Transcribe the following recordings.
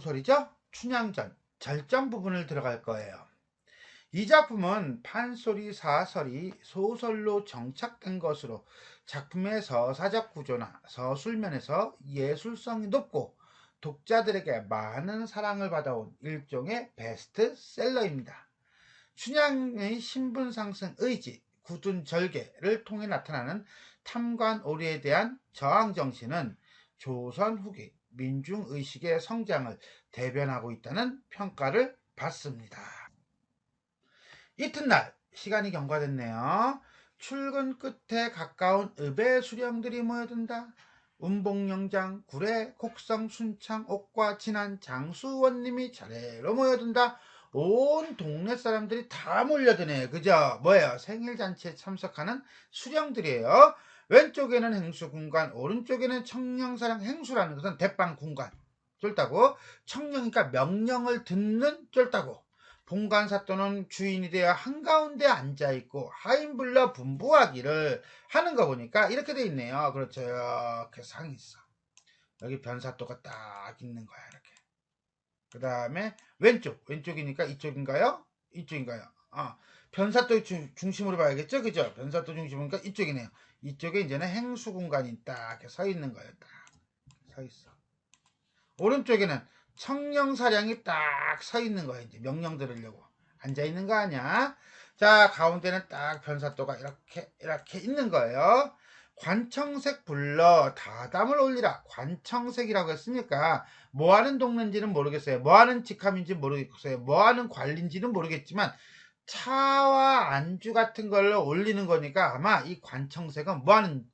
소설이죠. 춘향전 절정 부분을 들어갈 거예요. 이 작품은 판소리 사설이 소설로 정착된 것으로 작품의 서사적 구조나 서술면에서 예술성이 높고 독자들에게 많은 사랑을 받아온 일종의 베스트셀러입니다. 춘향의 신분 상승 의지, 굳은 절개를 통해 나타나는 탐관 오리에 대한 저항 정신은 조선 후기 민중 의식의 성장을 대변하고 있다는 평가를 받습니다. 이튿날 시간이 경과됐네요. 출근 끝에 가까운 읍의 수령들이 모여든다. 운봉영장, 구례, 곡성, 순창, 옥과 진안, 장수원님이 차례로 모여든다. 온 동네 사람들이 다 몰려드네. 그죠? 뭐예요? 생일잔치에 참석하는 수령들이에요. 왼쪽에는 행수군관, 오른쪽에는 청령사랑 행수라는 것은 대빵군관. 쫄다고. 청령이니까 명령을 듣는 쫄다고. 본관사 또는 주인이 되어 한가운데 앉아있고 하인불러 분부하기를 하는 거 보니까 이렇게 돼 있네요. 그렇죠. 이렇게 상이 있어. 여기 변사또가 딱 있는 거야. 이렇게. 그 다음에 왼쪽. 왼쪽이니까 이쪽인가요? 이쪽인가요? 아, 변사또 중심으로 봐야겠죠? 그죠? 변사또 중심이니까 이쪽이네요. 이쪽에 이제는 행수 공간이 딱서 있는 거예요. 딱 서 있어. 오른쪽에는 청령 사량이 딱 서 있는 거예요. 이제 명령 들으려고 앉아 있는 거 아니야? 자 가운데는 딱 변사도가 이렇게 이렇게 있는 거예요. 관청색 불러 다담을 올리라. 관청색이라고 했으니까 뭐 하는 동네인지는 모르겠어요. 뭐 하는 직함인지 모르겠어요. 뭐 하는 관리인지는 모르겠지만 차와 안주 같은 걸 올리는 거니까 아마 이 관청색은 뭐하는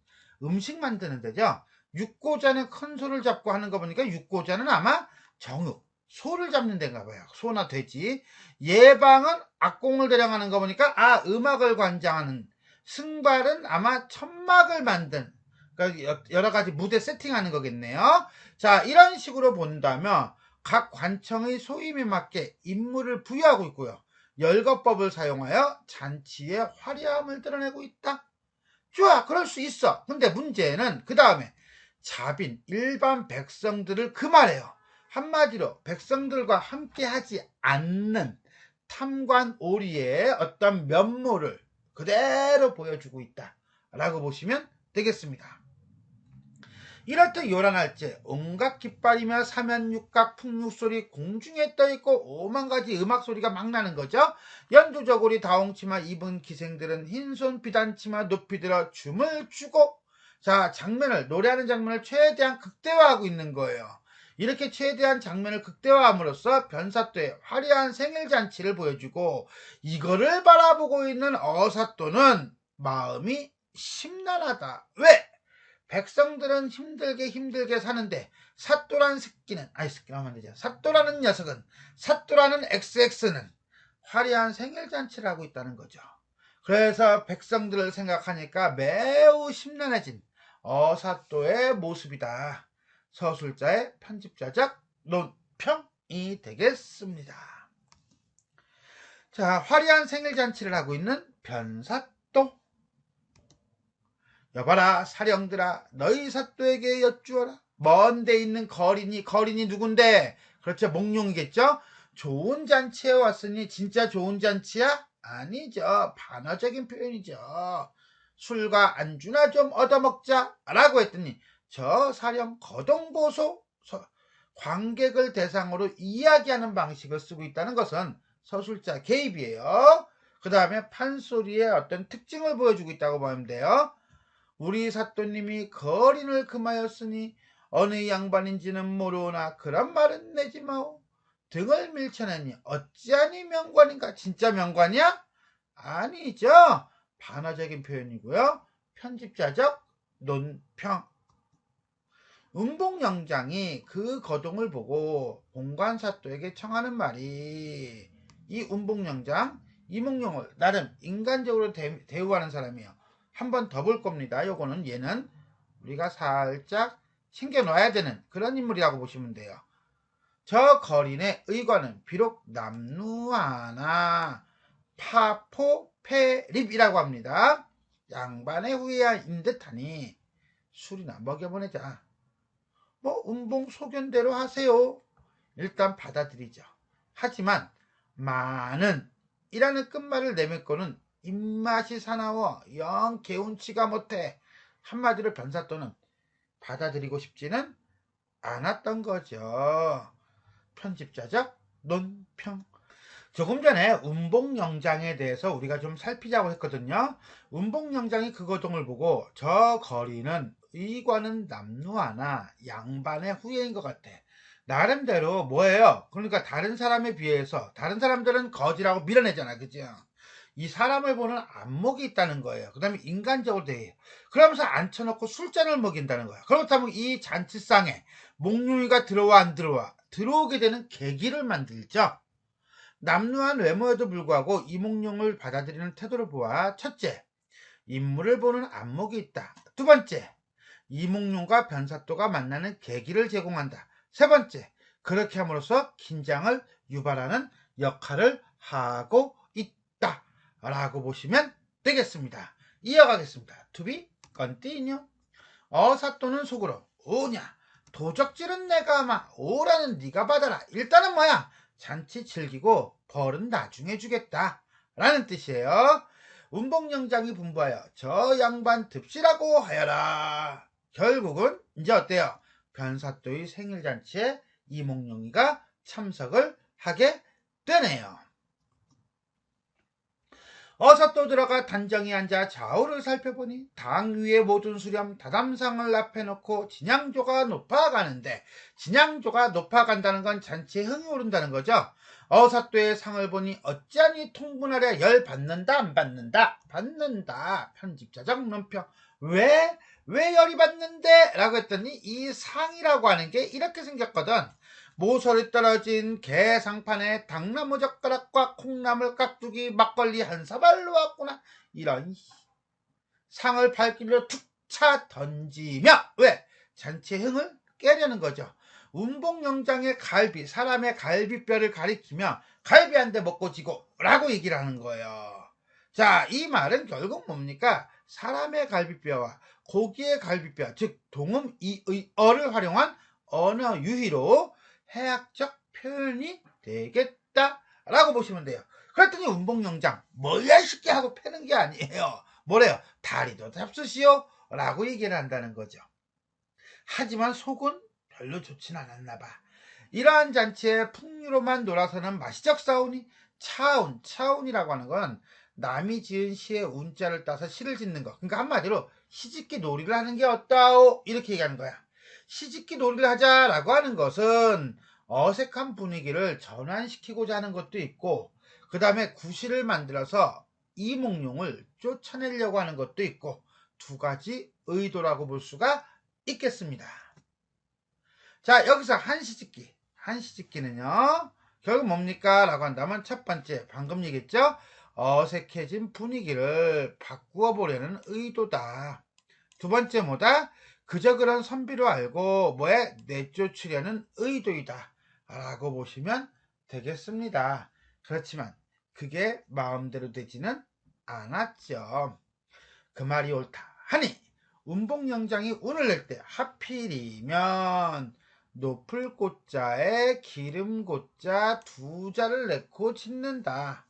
음식 만드는 데죠. 육고자는 큰 소를 잡고 하는 거 보니까 육고자는 아마 정육, 소를 잡는 데인가 봐요. 소나 돼지. 예방은 악공을 대령하는 거 보니까 아 음악을 관장하는 승발은 아마 천막을 만든 그러니까 여러 가지 무대 세팅하는 거겠네요. 자 이런 식으로 본다면 각 관청의 소임에 맞게 임무를 부여하고 있고요. 열거법을 사용하여 잔치의 화려함을 드러내고 있다. 좋아, 그럴 수 있어. 근데 문제는 그 다음에 자빈 일반 백성들을 금하래요. 한마디로 백성들과 함께 하지 않는 탐관 오리의 어떤 면모를 그대로 보여주고 있다. 라고 보시면 되겠습니다. 이럴 때 요란할지 온갖 깃발이며 사면육각 풍육소리 공중에 떠있고 오만가지 음악소리가 막 나는 거죠. 연두저고리 다홍치마 입은 기생들은 흰손 비단치마 높이 들어 춤을 추고 자 장면을 노래하는 장면을 최대한 극대화하고 있는 거예요. 이렇게 최대한 장면을 극대화함으로써 변사또의 화려한 생일잔치를 보여주고 이거를 바라보고 있는 어사또는 마음이 심란하다. 왜? 백성들은 힘들게 힘들게 사는데 사또란 새끼는 아이 새끼 하면 되죠. 사또라는 녀석은 사또라는 XX는 화려한 생일잔치를 하고 있다는 거죠. 그래서 백성들을 생각하니까 매우 심란해진 어사또의 모습이다. 서술자의 편집자적 논평이 되겠습니다. 자, 화려한 생일잔치를 하고 있는 변사또. 여봐라, 사령들아, 너희 사또에게 여쭈어라. 먼데 있는 거린이, 거린이 누군데? 그렇죠, 몽룡이겠죠? 좋은 잔치에 왔으니 진짜 좋은 잔치야? 아니죠. 반어적인 표현이죠. 술과 안주나 좀 얻어먹자. 라고 했더니 저 사령 거동보소 관객을 대상으로 이야기하는 방식을 쓰고 있다는 것은 서술자 개입이에요. 그 다음에 판소리의 어떤 특징을 보여주고 있다고 보면 돼요. 우리 사또님이 거린을 금하였으니 어느 양반인지는 모르나 그런 말은 내지 마오. 등을 밀쳐내니 어찌하니 명관인가? 진짜 명관이야? 아니죠. 반어적인 표현이고요. 편집자적 논평. 은봉영장이 그 거동을 보고 봉관사또에게 청하는 말이 이 은봉영장 이몽룡을 나름 인간적으로 대, 우하는 사람이에요. 한 번 더 볼 겁니다. 요거는 얘는 우리가 살짝 챙겨놔야 되는 그런 인물이라고 보시면 돼요. 저 거린의 의관은 비록 남루하나 파포페립이라고 합니다. 양반의 후예인 듯하니 술이나 먹여보내자. 뭐 운봉 소견대로 하세요. 일단 받아들이죠. 하지만 많은 이라는 끝말을 내뱉고는 입맛이 사나워 영 개운치가 못해 한마디로 변사또는 받아들이고 싶지는 않았던 거죠. 편집자적 논평. 조금 전에 운봉영장에 대해서 우리가 좀 살피자고 했거든요. 운봉영장이 그 거동을 보고 저 거리는 의관은 남루하나 양반의 후예인 것 같아. 나름대로 뭐예요? 그러니까 다른 사람에 비해서 다른 사람들은 거지라고 밀어내잖아. 그죠? 이 사람을 보는 안목이 있다는 거예요. 그 다음에 인간적으로 돼. 그러면서 앉혀놓고 술잔을 먹인다는 거야. 그렇다면 이 잔치상에 목룡이가 들어와 안 들어와 들어오게 되는 계기를 만들죠. 남루한 외모에도 불구하고 이몽룡을 받아들이는 태도를 보아 첫째, 인물을 보는 안목이 있다. 두 번째, 이몽룡과 변사또가 만나는 계기를 제공한다. 세 번째, 그렇게 함으로써 긴장을 유발하는 역할을 하고. 라고 보시면 되겠습니다. 이어가겠습니다. 투비 건띠뉴 어사또는 속으로 오냐 도적질은 내가 아마 오라는 네가 받아라. 일단은 뭐야 잔치 즐기고 벌은 나중에 주겠다. 라는 뜻이에요. 운봉영장이 분부하여 저 양반 듭시라고 하여라. 결국은 이제 어때요? 변사또의 생일잔치에 이몽룡이가 참석을 하게 되네요. 어서 또 들어가 단정히 앉아 좌우를 살펴보니 당 위의 모든 수렴 다담상을 앞에 놓고 진양조가 높아가는데 진양조가 높아간다는 건 잔치에 흥이 오른다는 거죠. 어사또의 상을 보니 어찌하니 통분하랴 열 받는다 안 받는다 받는다 편집자적 논평 왜? 왜 열이 받는데? 라고 했더니 이 상이라고 하는 게 이렇게 생겼거든 모서리 떨어진 개 상판에 당나무 젓가락과 콩나물 깍두기 막걸리 한 사발 놓았구나 이런 상을 발길로 툭 차 던지며 왜? 잔치 흥을 깨려는 거죠 운봉영장의 갈비 사람의 갈비뼈를 가리키며 갈비 한 대 먹고 지고 라고 얘기를 하는 거예요 자 이 말은 결국 뭡니까? 사람의 갈비뼈와 고기의 갈비뼈 즉 동음 이의 어를 활용한 언어 유희로 해학적 표현이 되겠다라고 보시면 돼요. 그랬더니 운봉영장 뭐야 쉽게 하고 패는 게 아니에요. 뭐래요? 다리도 잡수시오 라고 얘기를 한다는 거죠. 하지만 속은 별로 좋진 않았나 봐. 이러한 잔치에 풍류로만 놀아서는 마시적 싸우니 차운, 차운이라고 하는 건 남이 지은 시의 운자를 따서 시를 짓는 거. 그러니까 한마디로 시집기 놀이를 하는 게 어떠오? 이렇게 얘기하는 거야. 시집기 놀이를 하자라고 하는 것은 어색한 분위기를 전환시키고자 하는 것도 있고 그 다음에 구실을 만들어서 이몽룡을 쫓아내려고 하는 것도 있고 두 가지 의도라고 볼 수가 있겠습니다. 자 여기서 한시집기. 한시집기는요 결국 뭡니까? 라고 한다면 첫 번째 방금 얘기했죠? 어색해진 분위기를 바꾸어 보려는 의도다. 두 번째 뭐다 그저 그런 선비로 알고 뭐에 내쫓으려는 의도이다 라고 보시면 되겠습니다. 그렇지만 그게 마음대로 되지는 않았죠. 그 말이 옳다 하니 운봉영장이 운을 낼 때 하필이면 높을 꽃자에 기름 꽃자 두 자를 내고 짓는다.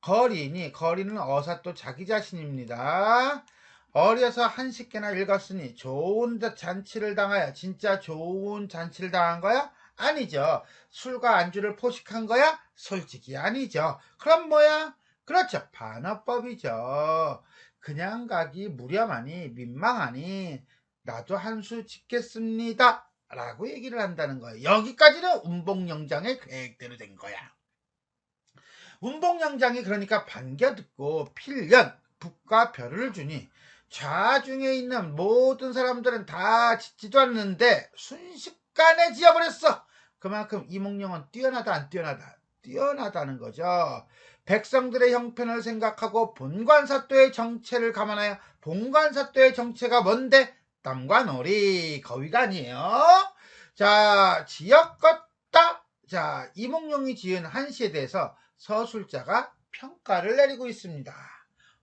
거리니 거리는 어사 또 자기 자신입니다. 어려서 한십 개나 읽었으니 좋은 잔치를 당하여 진짜 좋은 잔치를 당한 거야? 아니죠. 술과 안주를 포식한 거야? 솔직히 아니죠. 그럼 뭐야? 그렇죠. 반어법이죠. 그냥 가기 무렴하니 민망하니 나도 한 수 짓겠습니다. 라고 얘기를 한다는 거예요. 여기까지는 운봉영장의 계획대로 된 거야. 운봉영장이 그러니까 반겨 듣고 필연 북과 별을 주니 좌중에 있는 모든 사람들은 다 짓지도 않는데 순식간에 지어버렸어. 그만큼 이몽룡은 뛰어나다 안 뛰어나다 뛰어나다는 거죠. 백성들의 형편을 생각하고 본관사또의 정체를 감안하여 본관사또의 정체가 뭔데 땀과 놀이 거위가 아니에요. 자 지역 걷다 자 이몽룡이 지은 한시에 대해서 서술자가 평가를 내리고 있습니다.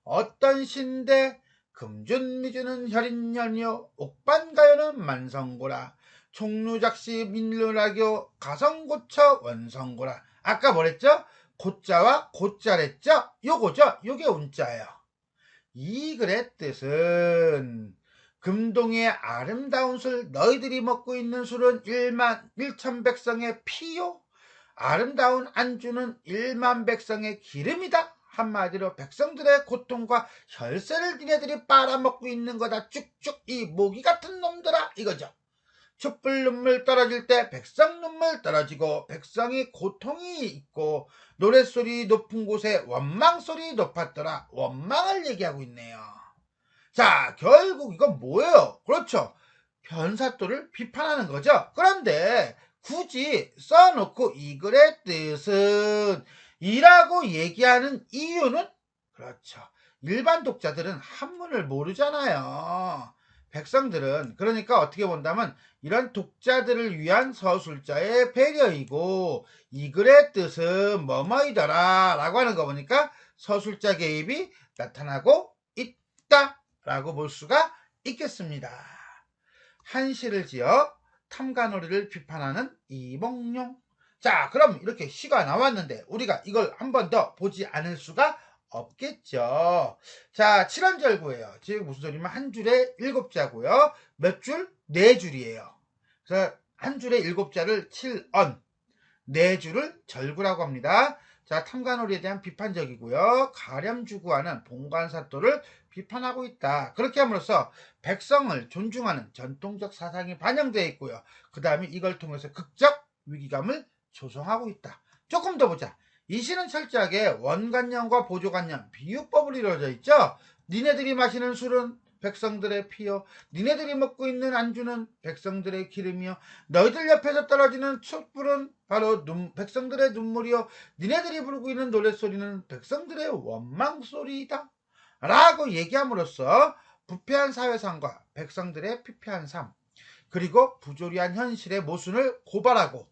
어떤 시인데 금준미주는 혈인연이요 옥반가요는 만성고라 총루작시 민루라교 가성고처 원성고라. 아까 뭐랬죠? 고자와 고자랬죠? 요거죠? 요게 운자예요. 이 글의 뜻은 금동의 아름다운 술 너희들이 먹고 있는 술은 1만 1천 백성의 피요 아름다운 안주는 1만 백성의 기름이다 한마디로 백성들의 고통과 혈세를 니네들이 빨아먹고 있는 거다 쭉쭉 이 모기 같은 놈들아 이거죠 촛불 눈물 떨어질 때 백성 눈물 떨어지고 백성이 고통이 있고 노랫소리 높은 곳에 원망소리 높았더라 원망을 얘기하고 있네요 자, 결국 이건 뭐예요? 그렇죠. 변사또를 비판하는 거죠. 그런데 굳이 써놓고 이 글의 뜻은 이라고 얘기하는 이유는 그렇죠. 일반 독자들은 한문을 모르잖아요. 백성들은 그러니까 어떻게 본다면 이런 독자들을 위한 서술자의 배려이고 이 글의 뜻은 뭐뭐이더라 라고 하는 거 보니까 서술자 개입이 나타나고 있다 라고 볼 수가 있겠습니다. 한시를 지어 탐관오리를 비판하는 이몽룡. 자, 그럼 이렇게 시가 나왔는데 우리가 이걸 한 번 더 보지 않을 수가 없겠죠. 자, 칠원절구예요. 즉 무슨 소리면 한 줄에 일곱 자고요. 몇 줄? 네 줄이에요. 그래서 한 줄에 일곱 자를 칠언, 네 줄을 절구라고 합니다. 자, 탐관오리에 대한 비판적이고요. 가렴주구하는 봉관사또를 비판하고 있다. 그렇게 함으로써 백성을 존중하는 전통적 사상이 반영되어 있고요. 그 다음에 이걸 통해서 극적 위기감을 조성하고 있다. 조금 더 보자. 이 시는 철저하게 원관념과 보조관념, 비유법을 이루어져 있죠. 니네들이 마시는 술은 백성들의 피요. 니네들이 먹고 있는 안주는 백성들의 기름이요. 너희들 옆에서 떨어지는 촛불은 바로 눈, 백성들의 눈물이요. 니네들이 부르고 있는 노랫소리는 백성들의 원망소리이다. 라고 얘기함으로써 부패한 사회상과 백성들의 피폐한 삶, 그리고 부조리한 현실의 모순을 고발하고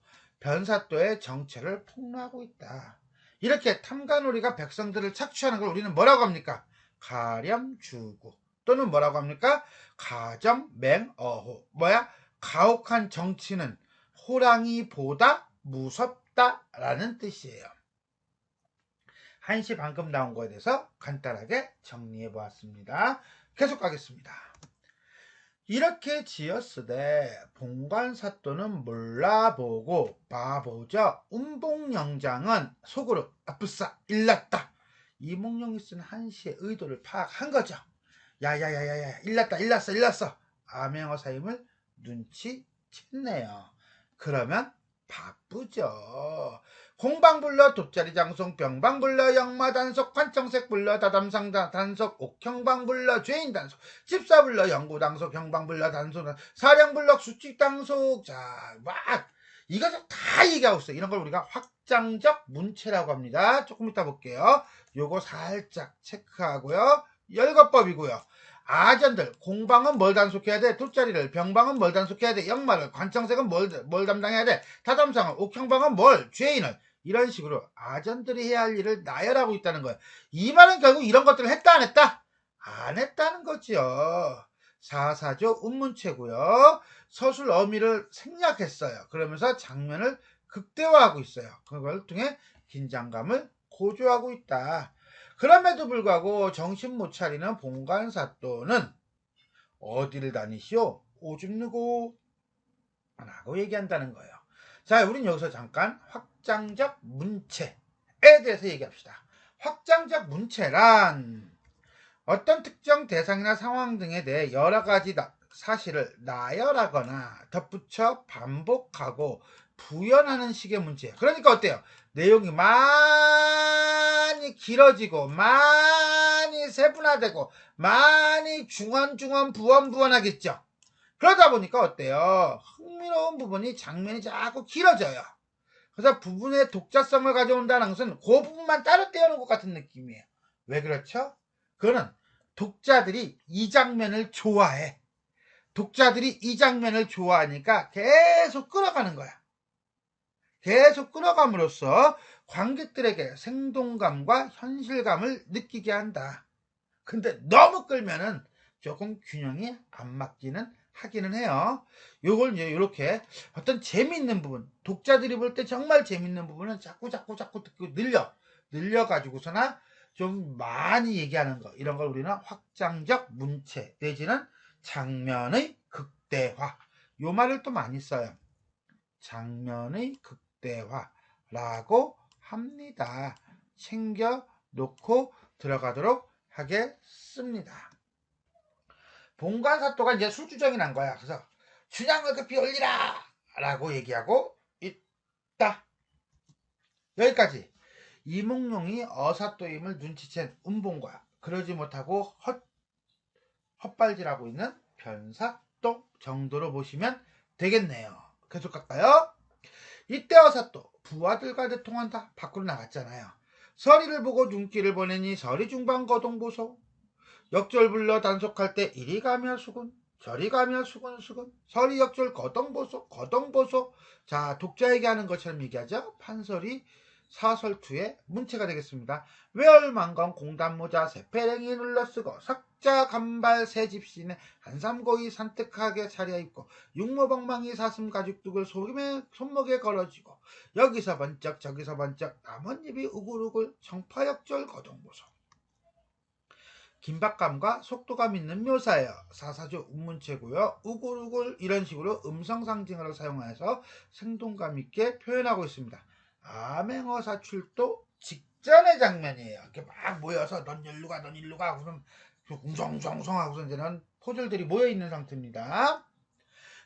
변사또의 정체를 폭로하고 있다. 이렇게 탐관오리가 백성들을 착취하는 걸 우리는 뭐라고 합니까? 가렴주구 또는 뭐라고 합니까? 가정맹어호 뭐야? 가혹한 정치는 호랑이보다 무섭다라는 뜻이에요. 한시 방금 나온 거에 대해서 간단하게 정리해 보았습니다. 계속 가겠습니다. 이렇게 지었으되 봉관사또는 몰라보고 바보죠. 운봉영장은 속으로 아프싸 일났다. 이몽룡이 쓴 한시의 의도를 파악한 거죠. 야야야야야 일났다 일났어 일났어. 암행어 사임을 눈치챘네요. 그러면 바쁘죠. 공방불러 돗자리 장송 병방불러 영마단속 관청색 불러 다담상 단속 옥형방불러 죄인단속 집사불러 영구당속 형방불러 단속 사령불러 수칙당속 자막 이것을 다 얘기하고 있어요. 이런 걸 우리가 확장적 문체라고 합니다. 조금 이따 볼게요. 요거 살짝 체크하고요. 열거법이고요. 아전들 공방은 뭘 단속해야 돼? 돗자리를 병방은 뭘 단속해야 돼? 역마를 관청색은 뭘, 뭘 담당해야 돼? 타담상은 옥형방은 뭘? 죄인을 이런 식으로 아전들이 해야 할 일을 나열하고 있다는 거예요. 이 말은 결국 이런 것들을 했다 안 했다? 안 했다는 거죠. 사사조 운문체고요. 서술 어미를 생략했어요. 그러면서 장면을 극대화하고 있어요. 그걸 통해 긴장감을 고조하고 있다. 그럼에도 불구하고 정신 못 차리는 봉관사또는 어디를 다니시오? 오줌 누고 라고 얘기한다는 거예요. 자, 우린 여기서 잠깐 확 장적 문체에 대해서 얘기합시다. 확장적 문체란 어떤 특정 대상이나 상황 등에 대해 여러 가지 사실을 나열하거나 덧붙여 반복하고 부연하는 식의 문제. 그러니까 어때요? 내용이 많이 길어지고 많이 세분화되고 많이 중원중원 부원부원하겠죠. 그러다 보니까 어때요? 흥미로운 부분이 장면이 자꾸 길어져요. 그래서 부분의 독자성을 가져온다는 것은 그 부분만 따로 떼어놓은 것 같은 느낌이에요. 왜 그렇죠? 그거는 독자들이 이 장면을 좋아해. 독자들이 이 장면을 좋아하니까 계속 끌어가는 거야. 계속 끌어감으로써 관객들에게 생동감과 현실감을 느끼게 한다. 근데 너무 끌면은 조금 균형이 안 맞기는 하기는 해요. 요걸 이제 이렇게 어떤 재미있는 부분, 독자들이 볼 때 정말 재미있는 부분은 자꾸 자꾸 자꾸 듣고 늘려 늘려 가지고서나 좀 많이 얘기하는 거 이런 걸 우리는 확장적 문체 내지는 장면의 극대화 요 말을 또 많이 써요. 장면의 극대화라고 합니다. 챙겨 놓고 들어가도록 하겠습니다. 봉관사또가 이제 술주정이 난 거야. 그래서 춘향을 급히 올리라! 라고 얘기하고 있다. 여기까지. 이몽룡이 어사또임을 눈치챈 음봉과 그러지 못하고 헛, 헛발질하고 있는 변사또 정도로 보시면 되겠네요. 계속 갈까요? 이때 어사또 부하들과 대통한다 밖으로 나갔잖아요. 서리를 보고 눈길을 보내니 서리 중방 거동보소 역절 불러 단속할 때 이리 가며 수군 저리 가며 수군 수군 서리 역절 거동보소 거동보소 자 독자에게 하는 것처럼 얘기하죠. 판설이 사설투의 문체가 되겠습니다. 외월망건 공단모자 세페랭이 눌러쓰고 석자 간발 새집신에 한삼고이 산뜻하게 차려입고 육모방망이 사슴 가죽둑을 소금에 손목에 걸어지고 여기서 번쩍 저기서 번쩍 나뭇잎이 우글우글 청파역절 거동보소 긴박감과 속도감 있는 묘사예요. 사사주 운문체고요. 우글우글 이런 식으로 음성 상징어를 사용해서 생동감 있게 표현하고 있습니다. 암행어 사 출도 직전의 장면이에요. 이렇게 막 모여서 넌 일로 가, 넌 일로 가 하고서 웅성웅성 하고서 이제는 포졸들이 모여 있는 상태입니다.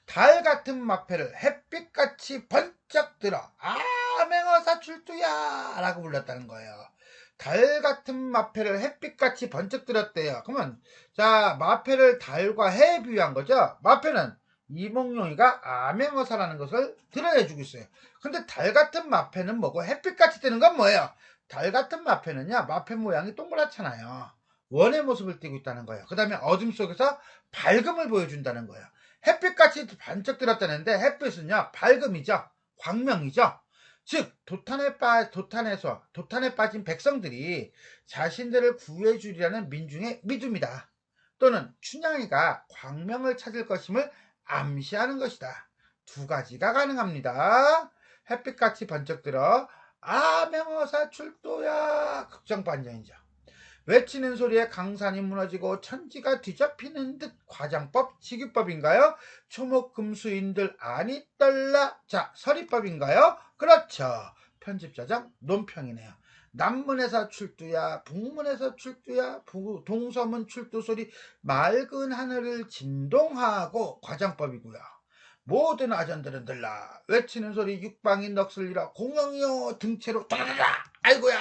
달 같은 마패를 햇빛같이 번쩍 들어 암행어 사 출두야 라고 불렀다는 거예요. 달 같은 마패를 햇빛같이 번쩍 들었대요. 그러면 자 마패를 달과 해에 비유한 거죠. 마패는 이몽룡이가 암행어사라는 것을 드러내주고 있어요. 근데 달 같은 마패는 뭐고 햇빛같이 뜨는 건 뭐예요? 달 같은 마패는요. 마패 모양이 동그랗잖아요. 원의 모습을 띠고 있다는 거예요. 그 다음에 어둠 속에서 밝음을 보여준다는 거예요. 햇빛같이 반짝 들었다는데 햇빛은요. 밝음이죠. 광명이죠. 즉 도탄에 빠 도탄에서 도탄에 빠진 백성들이 자신들을 구해 주리라는 민중의 믿음이다. 또는 춘향이가 광명을 찾을 것임을 암시하는 것이다. 두 가지가 가능합니다. 햇빛같이 번쩍 들어 아 명어사 출도야 극정 반전이죠. 외치는 소리에 강산이 무너지고 천지가 뒤잡히는 듯 과장법, 직유법인가요? 초목금수인들 아니 떨라 자 서리법인가요? 그렇죠. 편집자장 논평이네요. 남문에서 출두야 북문에서 출두야 동서문 출두 소리 맑은 하늘을 진동하고 과장법이고요. 모든 아전들은 들라 외치는 소리 육방이 넋을 잃어 공영이여 등채로 따라라 아이고야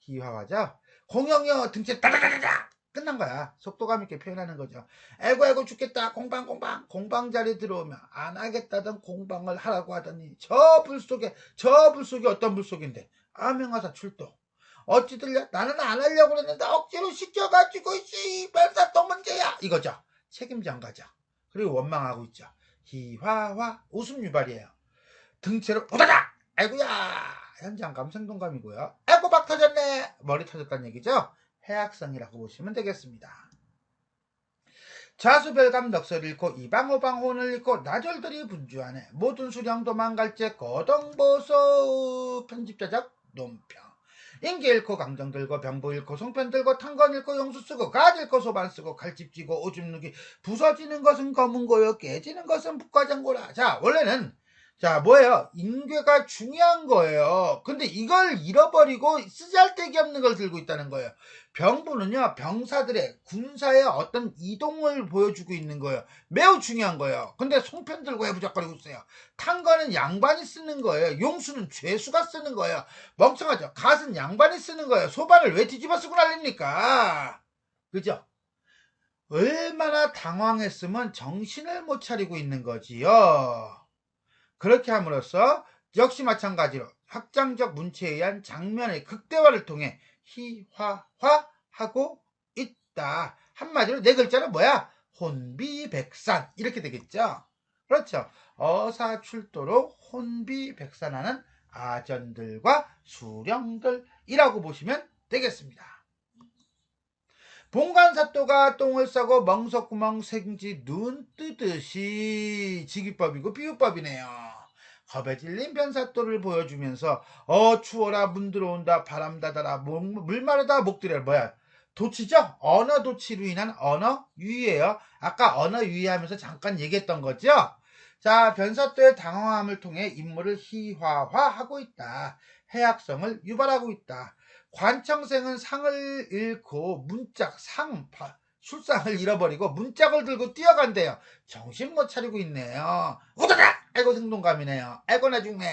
희화화죠 공영이여 등채 따라라라 끝난 거야. 속도감 있게 표현하는 거죠. 아이고 아이고 죽겠다. 공방 공방. 공방 자리 들어오면 안 하겠다던 공방을 하라고 하더니 저 불 속에 저 불 속에 어떤 불 속인데? 아명하사 출동. 어찌 들려? 나는 안 하려고 그랬는데 억지로 시켜가지고 씨발사 또 문제야! 이거죠. 책임지 안 가죠 그리고 원망하고 있죠. 희화화. 웃음 유발이에요. 등채로 오다다! 아이고야 현장 감생동감이고요. 아이고 막 터졌네 머리 터졌다는 얘기죠. 해악성이라고 보시면 되겠습니다. 자수별감 넉설 잃고 이방호방혼을 잃고 나절들이 분주하네 모든 수령 도망갈제 거덩보소 편집자적 논평 인기 잃고 강정 들고 병부 잃고 송편 들고 탄건 잃고 용수 쓰고 가지 잃고 소반 쓰고 칼집 쥐고 오줌 누기 부서지는 것은 검은 고요 깨지는 것은 북과장고라 자 원래는 자 뭐예요? 인괴가 중요한 거예요. 근데 이걸 잃어버리고 쓰잘데기 없는 걸 들고 있다는 거예요. 병부는요 병사들의 군사의 어떤 이동을 보여주고 있는 거예요. 매우 중요한 거예요. 근데 송편 들고 해부적거리고 있어요. 탄거는 양반이 쓰는 거예요. 용수는 죄수가 쓰는 거예요. 멍청하죠? 갓은 양반이 쓰는 거예요. 소반을 왜 뒤집어 쓰고 난립니까? 그죠? 얼마나 당황했으면 정신을 못 차리고 있는 거지요 그렇게 함으로써 역시 마찬가지로 확장적 문체에 의한 장면의 극대화를 통해 희화화하고 있다. 한마디로 네 글자는 뭐야? 혼비백산 이렇게 되겠죠. 그렇죠. 어사출도로 혼비백산하는 아전들과 수령들이라고 보시면 되겠습니다. 봉관사또가 똥을 싸고 멍석구멍 생지 눈 뜨듯이 지기법이고 비유법이네요. 겁에 질린 변사또를 보여주면서 어 추워라 문 들어온다 바람 목- 물 마르다 목들여 뭐야 도치죠? 언어 도치로 인한 언어 유희예요. 아까 언어 유희하면서 잠깐 얘기했던 거죠? 자, 변사또의 당황함을 통해 인물을 희화화하고 있다. 해악성을 유발하고 있다. 관청생은 상을 잃고 문짝, 상, 파- 술상을 잃어버리고 문짝을 들고 뛰어간대요. 정신 못 차리고 있네요. 오다가! 아이고 생동감이네요. 아이고 나중네.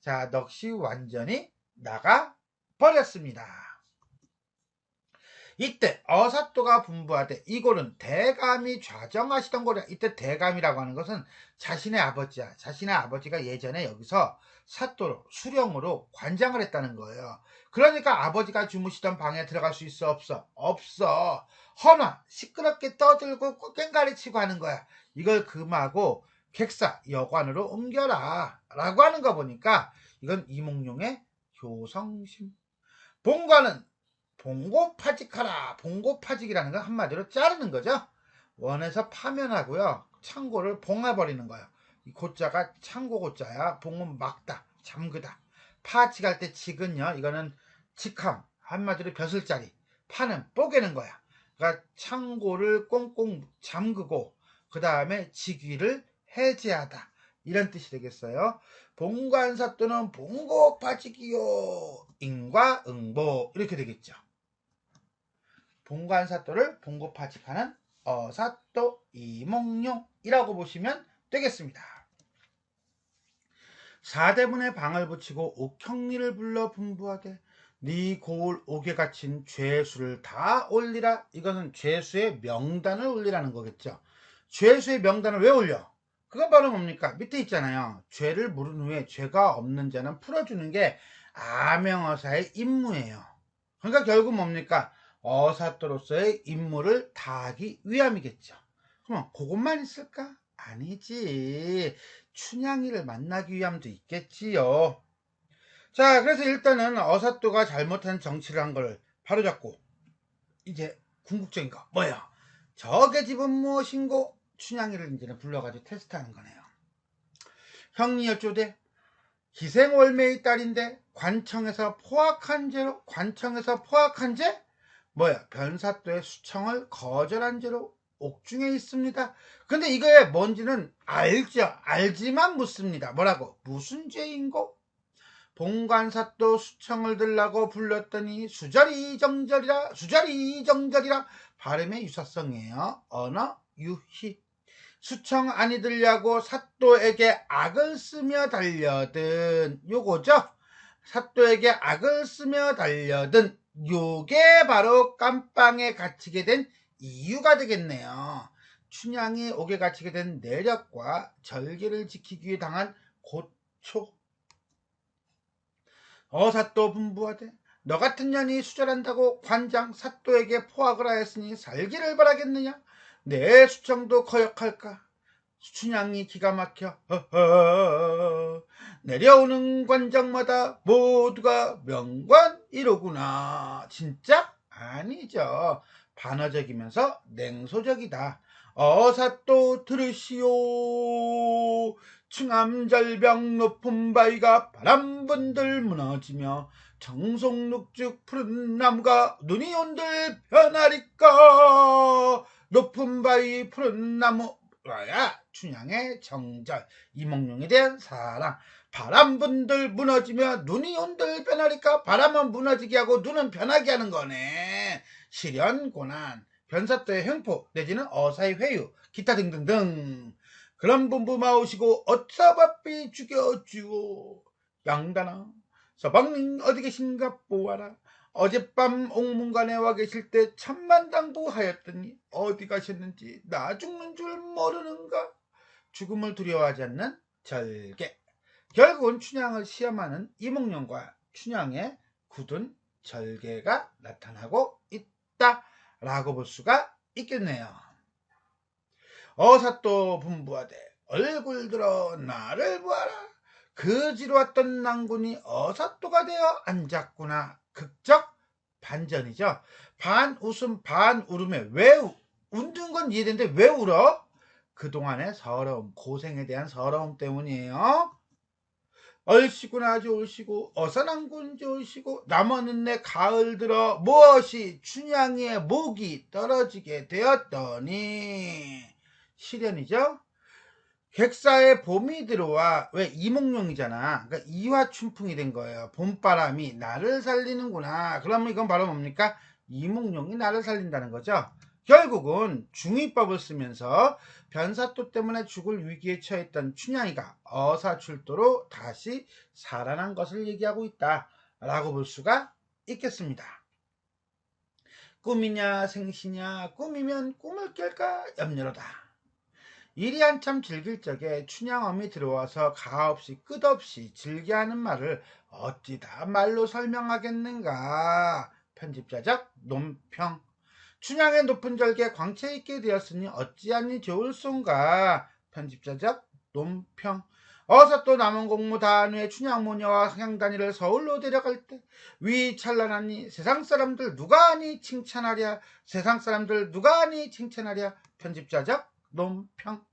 자, 넋이 완전히 나가 버렸습니다. 이때 어사또가 분부하되 이골은 대감이 좌정하시던 거래. 이때 대감이라고 하는 것은 자신의 아버지야. 자신의 아버지가 예전에 여기서 사또로 수령으로 관장을 했다는 거예요. 그러니까 아버지가 주무시던 방에 들어갈 수 있어 없어? 없어. 허나 시끄럽게 떠들고 깽가리 치고 하는 거야. 이걸 금하고 객사 여관으로 옮겨라 라고 하는 거 보니까 이건 이몽룡의 효성심. 본관은 봉고파직하라. 봉고파직이라는 건 한마디로 자르는 거죠. 원에서 파면하고요. 창고를 봉해버리는 거예요. 이 고자가 창고 고자야. 봉은 막다, 잠그다. 파직할 때 직은요. 이거는 직함, 한마디로 벼슬자리. 파는 뽀개는 거야. 그러니까 창고를 꽁꽁 잠그고 그 다음에 직위를 해제하다. 이런 뜻이 되겠어요. 봉관사 또는 봉고파직이요. 인과 응보 이렇게 되겠죠. 봉관사또를 봉고파직하는 어사또 이몽룡이라고 보시면 되겠습니다. 사대문에 방을 붙이고 옥형리를 불러 분부하되 네 고을 옥에 갇힌 죄수를 다 올리라. 이것은 죄수의 명단을 올리라는 거겠죠. 죄수의 명단을 왜 올려? 그건 바로 뭡니까? 밑에 있잖아요. 죄를 물은 후에 죄가 없는 자는 풀어주는 게 아명어사의 임무예요. 그러니까 결국 뭡니까? 어사또로서의 임무를 다하기 위함이겠죠. 그러면 그것만 있을까? 아니지. 춘향이를 만나기 위함도 있겠지요. 자, 그래서 일단은 어사또가 잘못한 정치를 한 걸 바로잡고 이제 궁극적인 거 뭐야? 적의 집은 무엇인고? 춘향이를 이제는 불러가지고 테스트하는 거네요. 형리 여쭈되 기생월매의 딸인데 관청에서 포악한 죄로 관청에서 포악한 죄? 뭐야? 변사또의 수청을 거절한 죄로 옥중에 있습니다. 근데 이거에 뭔지는 알죠. 알지만 묻습니다. 뭐라고? 무슨 죄인고? 봉관사또 수청을 들라고 불렀더니 수절이 정절이라 수절이 정절이라 발음의 유사성이에요. 언어 유희. 수청 아니 들냐고 사또에게 악을 쓰며 달려든 요거죠. 사또에게 악을 쓰며 달려든 요게 바로 깜빵에 갇히게 된 이유가 되겠네요. 춘향이 옥에 갇히게 된 내력과 절개를 지키기 위해 당한 고초. 어사또 분부하되 너 같은 년이 수절한다고 관장 사또에게 포악을 하였으니 살기를 바라겠느냐? 내 수청도 거역할까? 춘향이 기가 막혀. 내려오는 관장마다 모두가 명관이로구나. 진짜? 아니죠. 반어적이면서 냉소적이다. 어사또 들으시오. 층암절벽 높은 바위가 바람분들 무너지며 정송룩죽 푸른 나무가 눈이 온들 변하리까 높은 바위 푸른 나무 야 춘향의 정절 이몽룡에 대한 사랑. 바람 분들 무너지며 눈이 온들 변하리까? 바람은 무너지게 하고 눈은 변하게 하는 거네. 시련 고난 변사또의 횡포 내지는 어사의 회유 기타 등등등. 그런 분부 마오시고 어차바삐 죽여주오. 양단아 서방님 어디 계신가 보아라 어젯밤 옥문관에 와 계실 때 천만당부 하였더니 어디 가셨는지 나 죽는 줄 모르는가 죽음을 두려워하지 않는 절개 결국은 춘향을 시험하는 이몽룡과 춘향의 굳은 절개가 나타나고 있다라고 볼 수가 있겠네요. 어사또 분부하되 얼굴 들어 나를 보아라. 그지로 왔던 낭군이 어사또가 되어 앉았구나. 극적 반전이죠. 반 웃음 반 울음에 왜 우- 웃는 건 이해되는데 왜 울어? 그동안의 서러움, 고생에 대한 서러움 때문이에요. 얼씨구나 아주 올시고 어선한군지 올시고 남았는 내 가을 들어 무엇이 춘향이의 목이 떨어지게 되었더니 시련이죠. 객사에 봄이 들어와 왜 이몽룡이잖아. 그러니까 이화춘풍이 된 거예요. 봄바람이 나를 살리는구나. 그러면 이건 바로 뭡니까? 이몽룡이 나를 살린다는 거죠. 결국은 중의법을 쓰면서 변사또 때문에 죽을 위기에 처했던 춘향이가 어사출도로 다시 살아난 것을 얘기하고 있다 라고 볼 수가 있겠습니다. 꿈이냐 생시냐 꿈이면 꿈을 깰까 염려로다. 일이 한참 즐길 적에 춘향엄이 들어와서 가없이 끝없이 즐겨하는 말을 어찌 다 말로 설명하겠는가. 편집자적 논평. 춘향의 높은 절개 광채 있게 되었으니 어찌하니 좋을순가. 편집자적 논평. 어서 또 남은 공무 다한 후에 춘향모녀와 상향단이를 서울로 데려갈 때 위 찬란하니 세상 사람들 누가 하니 칭찬하랴 세상 사람들 누가 하니 칭찬하랴 편집자적 논평.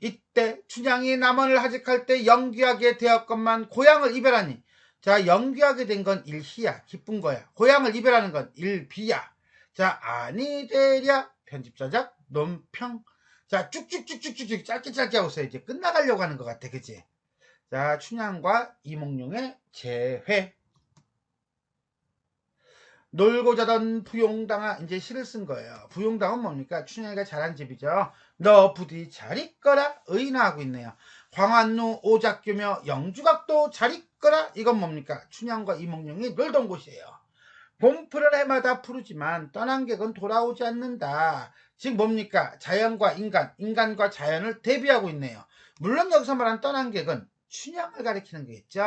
이때 춘향이 남원을 하직할 때 영귀하게 되었건만 고향을 이별하니 자 영귀하게 된 건 일희야. 기쁜 거야. 고향을 이별하는 건 일비야. 자 아니 되랴. 편집자적 논평. 자 쭉쭉쭉쭉쭉 짧게 짧게 하고 있어요 이제 끝나가려고 하는 것 같아. 그지? 자 춘향과 이몽룡의 재회 놀고 자던 부용당아 이제 시를 쓴 거예요. 부용당은 뭡니까? 춘향이가 잘한 집이죠. 너 부디 잘 있거라 의인하고 있네요. 광안루 오작교며 영주각도 잘 있거라 이건 뭡니까? 춘향과 이몽룡이 놀던 곳이에요. 봄풀을 해마다 푸르지만 떠난 객은 돌아오지 않는다. 즉 뭡니까? 자연과 인간, 인간과 자연을 대비하고 있네요. 물론 여기서 말한 떠난 객은 춘향을 가리키는 거겠죠.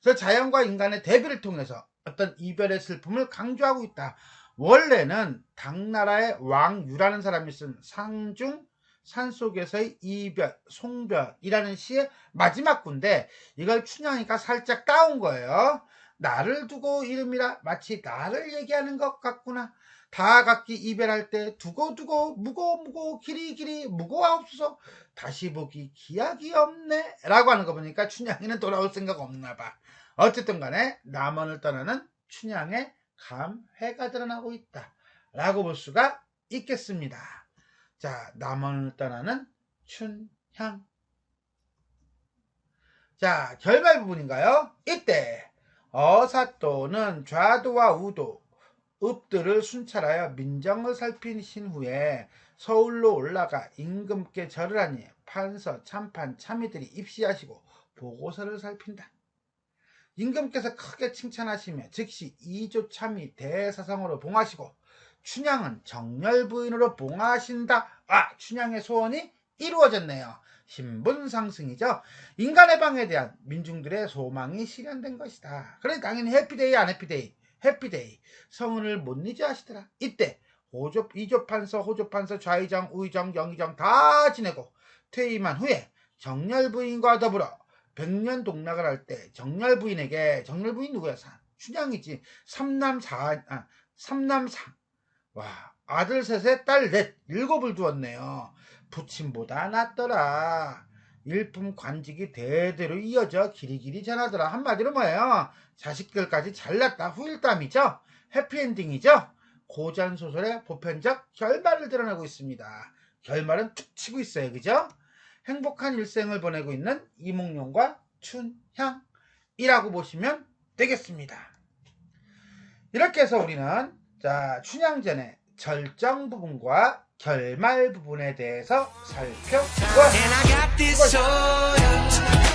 그래서 자연과 인간의 대비를 통해서 어떤 이별의 슬픔을 강조하고 있다. 원래는 당나라의 왕유라는 사람이 쓴 상중 산속에서의 이별, 송별이라는 시의 마지막 군데 이걸 춘향이가 살짝 따온 거예요. 나를 두고 이름이라 마치 나를 얘기하는 것 같구나. 다 각기 이별할 때 두고두고 무고무고 길이길이 무고하옵소서 다시 보기 기약이 없네 라고 하는 거 보니까 춘향이는 돌아올 생각 없나 봐. 어쨌든 간에 남원을 떠나는 춘향의 감회가 드러나고 있다. 라고 볼 수가 있겠습니다. 자, 남원을 떠나는 춘향. 자, 결말 부분인가요? 이때 어사또는 좌도와 우도, 읍들을 순찰하여 민정을 살피신 후에 서울로 올라가 임금께 절을 하니 판서, 참판, 참의들이 입시하시고 보고서를 살핀다. 임금께서 크게 칭찬하시며 즉시 이조 참이 대사성으로 봉하시고 춘향은 정렬 부인으로 봉하신다. 아, 춘향의 소원이 이루어졌네요. 신분 상승이죠. 인간의 방에 대한 민중들의 소망이 실현된 것이다. 그래 당연히 해피데이 안 해피데이 해피데이 성은을 못 잊어 하시더라. 이때 호조, 이조판서, 호조판서, 좌의정, 우의정, 영의정 다 지내고 퇴임한 후에 정렬 부인과 더불어 백년 동락을 할 때 정렬 부인에게 정렬 부인 누구야? 사, 춘향이지. 삼남 사, 아, 삼남 사. 와 아들 셋에 딸 넷, 일곱을 두었네요. 부친보다 낫더라. 일품 관직이 대대로 이어져 길이길이 전하더라. 한마디로 뭐예요? 자식들까지 잘났다. 후일담이죠. 해피엔딩이죠. 고전 소설의 보편적 결말을 드러내고 있습니다. 결말은 툭 치고 있어요. 그죠? 행복한 일생을 보내고 있는 이몽룡과 춘향이라고 보시면 되겠습니다. 이렇게 해서 우리는 자 춘향전의 절정 부분과 결말 부분에 대해서 살펴보았습니다.